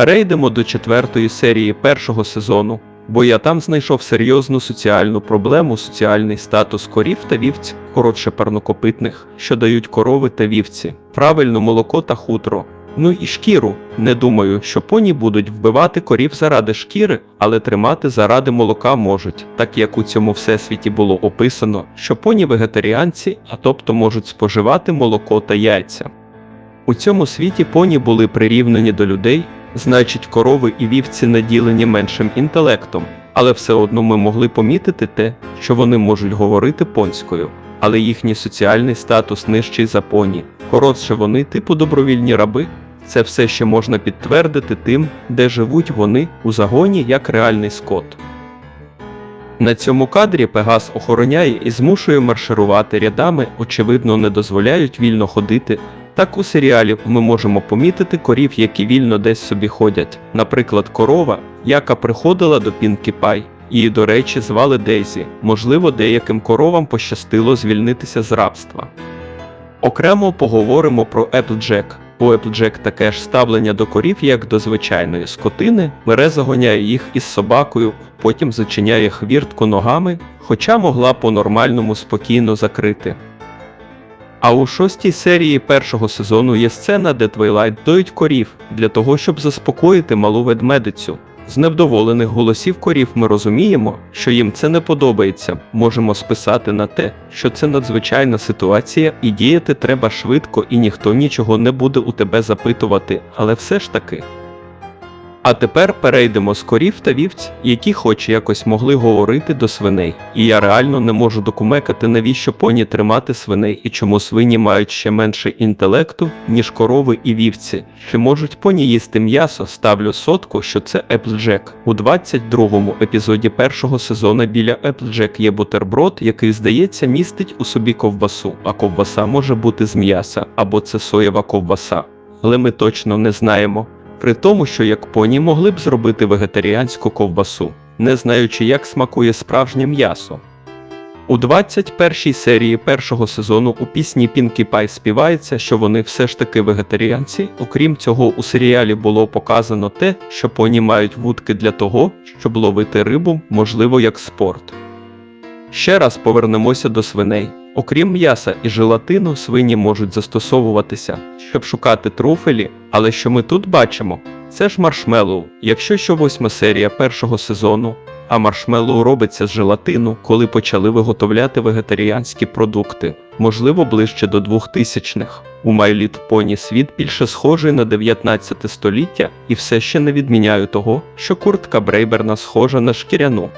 Перейдемо до четвертої серії першого сезону, бо я там знайшов серйозну соціальну проблему, соціальний статус корів та вівць, коротше парнокопитних, що дають корови та вівці, правильно молоко та хутро. Ну і шкіру. Не думаю, що поні будуть вбивати корів заради шкіри, але тримати заради молока можуть, так як у цьому всесвіті було описано, що поні вегетаріанці, а тобто можуть споживати молоко та яйця. У цьому світі поні були прирівнені до людей, значить корови і вівці наділені меншим інтелектом, але все одно ми могли помітити те, що вони можуть говорити понською, але їхній соціальний статус нижчий за поні. Коротше, вони типу добровільні раби. Це все ще можна підтвердити тим, де живуть вони у загоні як реальний скот. На цьому кадрі Пегас охороняє і змушує марширувати рядами, очевидно, не дозволяють вільно ходити. Так у серіалі ми можемо помітити корів, які вільно десь собі ходять. Наприклад, корова, яка приходила до Пінкі Пай. Її, до речі, звали Дейзі. Можливо, деяким коровам пощастило звільнитися з рабства. Окремо поговоримо про Applejack. У Applejack таке ж ставлення до корів, як до звичайної скотини, бере загоняє їх із собакою, потім зачиняє хвіртку ногами, хоча могла по-нормальному спокійно закрити. А у шостій серії першого сезону є сцена, де Твайлайт доють корів для того, щоб заспокоїти малу ведмедицю. З невдоволених голосів корів ми розуміємо, що їм це не подобається. Можемо списати на те, що це надзвичайна ситуація, і діяти треба швидко, і ніхто нічого не буде у тебе запитувати, але все ж таки. А тепер перейдемо з корів та вівць, які хоч якось могли говорити до свиней. І я реально не можу докумекати, навіщо поні тримати свиней і чому свині мають ще менше інтелекту, ніж корови і вівці. Чи можуть поні їсти м'ясо? Ставлю сотку, що це Applejack. У 22-му епізоді першого сезону біля Applejack є бутерброд, який, здається, містить у собі ковбасу, а ковбаса може бути з м'яса або це соєва ковбаса. Але ми точно не знаємо при тому, що як поні могли б зробити вегетаріанську ковбасу, не знаючи, як смакує справжнє м'ясо. У 21-й серії першого сезону у пісні Пінкі Пай співається, що вони все ж таки вегетаріанці. Окрім цього, у серіалі було показано те, що поні мають вудки для того, щоб ловити рибу, можливо, як спорт. Ще раз повернемося до свиней. Окрім м'яса і желатину, свині можуть застосовуватися, щоб шукати труфелі, але що ми тут бачимо? Це ж маршмеллоу. Якщо що восьма серія першого сезону, а маршмеллоу робиться з желатину, коли почали виготовляти вегетаріанські продукти, можливо, ближче до 2000-х. У Little Pony світ більше схожий на 19 століття і все ще не відміняю того, що куртка Брейберна схожа на шкіряну.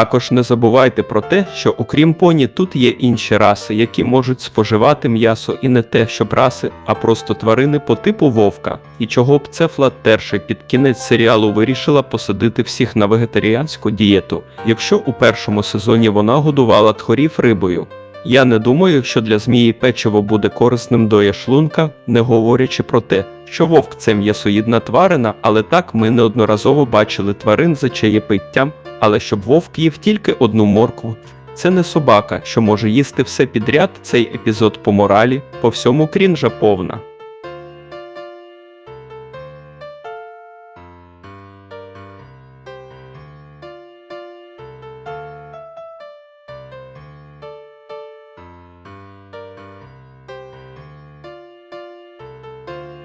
Також не забувайте про те, що окрім поні тут є інші раси, які можуть споживати м'ясо і не те, щоб раси, а просто тварини по типу вовка. І чого б це Флаттерші під кінець серіалу вирішила посадити всіх на вегетаріанську дієту, якщо у першому сезоні вона годувала тхорів рибою. Я не думаю, що для змії печиво буде корисним до яшлунка, не говорячи про те, що вовк це м'ясоїдна тварина, але так ми неодноразово бачили тварин за чаєпиттям, але щоб вовк їв тільки одну моркву. Це не собака, що може їсти все підряд. Цей епізод по моралі, по всьому крінжа повна.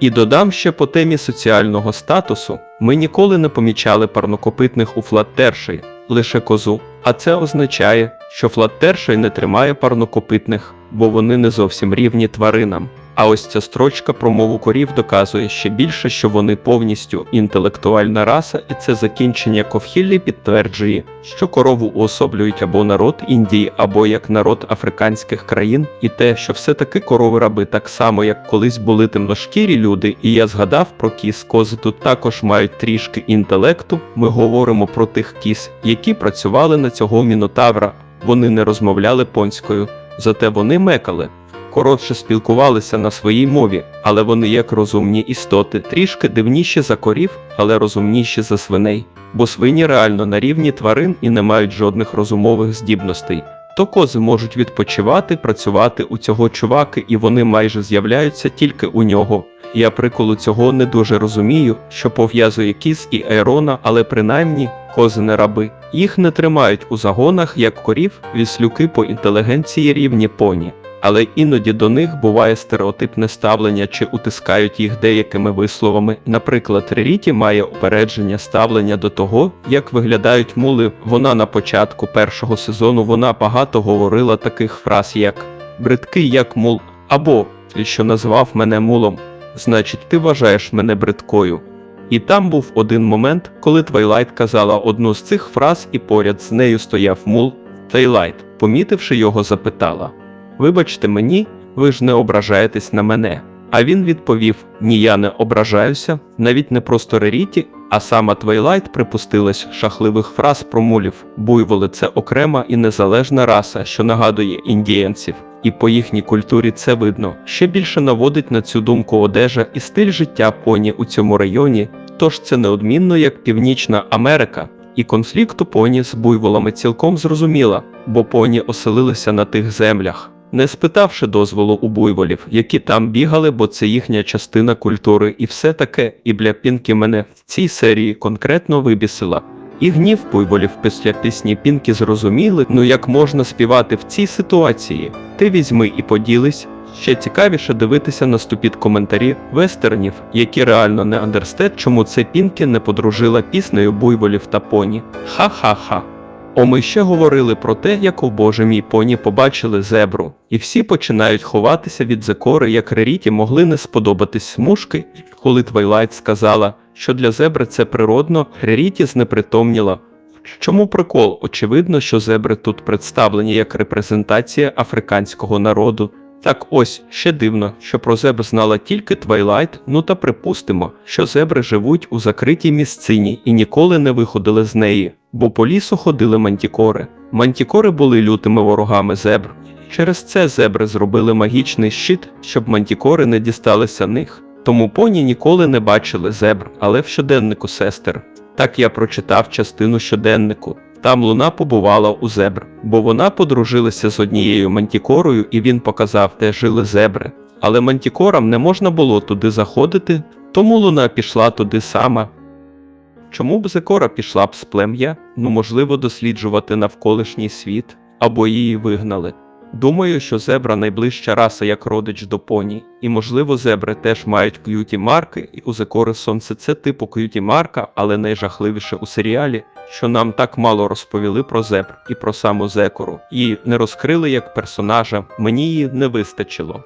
І додам ще по темі соціального статусу, ми ніколи не помічали парнокопитних у флаттершей, лише козу, а це означає, що флаттершей не тримає парнокопитних, бо вони не зовсім рівні тваринам. А ось ця строчка про мову корів доказує ще більше, що вони повністю інтелектуальна раса, і це закінчення Ковхіллі підтверджує, що корову уособлюють або народ Індії, або як народ африканських країн, і те, що все-таки корови раби так само, як колись були темношкірі люди, і я згадав про кіз кози тут також мають трішки інтелекту. Ми говоримо про тих кіз, які працювали на цього мінотавра. Вони не розмовляли понською, зате вони мекали коротше спілкувалися на своїй мові, але вони як розумні істоти, трішки дивніші за корів, але розумніші за свиней, бо свині реально на рівні тварин і не мають жодних розумових здібностей. то кози можуть відпочивати, працювати у цього чуваки, і вони майже з'являються тільки у нього. Я приколу цього не дуже розумію, що пов'язує кіз і Айрона, але принаймні кози не раби. Їх не тримають у загонах, як корів, віслюки по інтелігенції рівні поні. Але іноді до них буває стереотипне ставлення чи утискають їх деякими висловами. Наприклад, Реріті має упередження ставлення до того, як виглядають мули. Вона на початку першого сезону вона багато говорила таких фраз, як бридкий як мул, або що назвав мене мулом, значить, ти вважаєш мене бридкою. І там був один момент, коли Твайлайт казала одну з цих фраз, і поряд з нею стояв мул. Твайлайт, помітивши його, запитала: Вибачте мені, ви ж не ображаєтесь на мене. А він відповів: Ні, я не ображаюся, навіть не просто Реріті, а сама Твайлайт припустилась шахливих фраз про мулів. Буйволи це окрема і незалежна раса, що нагадує індієнців. І по їхній культурі це видно. Ще більше наводить на цю думку одежа і стиль життя поні у цьому районі, тож це неодмінно як Північна Америка. І конфлікту поні з буйволами цілком зрозуміла, бо поні оселилися на тих землях, не спитавши дозволу у буйволів, які там бігали, бо це їхня частина культури, і все таке, і бля Пінкі мене в цій серії конкретно вибісила. І гнів буйволів після пісні Пінкі зрозуміли, ну як можна співати в цій ситуації. Ти візьми і поділись. Ще цікавіше дивитися на ступід коментарі вестернів, які реально не андерстет, чому це Пінкі не подружила піснею буйволів та поні. Ха-ха-ха. О, ми ще говорили про те, як у Боже поні побачили зебру, і всі починають ховатися від закори, як Реріті могли не сподобатись смужки, коли Твайлайт сказала, що для зебри це природно, Реріті знепритомніла. Чому прикол? Очевидно, що зебри тут представлені як репрезентація африканського народу. Так ось ще дивно, що про зебр знала тільки Твайлайт, ну та припустимо, що зебри живуть у закритій місцині і ніколи не виходили з неї, бо по лісу ходили мантікори. Мантікори були лютими ворогами зебр. Через це зебри зробили магічний щит, щоб мантікори не дісталися них. Тому поні ніколи не бачили зебр, але в щоденнику сестер. Так я прочитав частину щоденнику. Там луна побувала у зебр, бо вона подружилася з однією мантікорою, і він показав, де жили зебри. Але мантікорам не можна було туди заходити, тому луна пішла туди сама. Чому б Зекора пішла б з плем'я? Ну, можливо, досліджувати навколишній світ, або її вигнали. Думаю, що зебра найближча раса як родич до поні, і можливо зебри теж мають к'юті марки, і у Зекори сонце це типу к'юті марка, але найжахливіше у серіалі, що нам так мало розповіли про зебр і про саму Зекору, і не розкрили як персонажа, мені її не вистачило.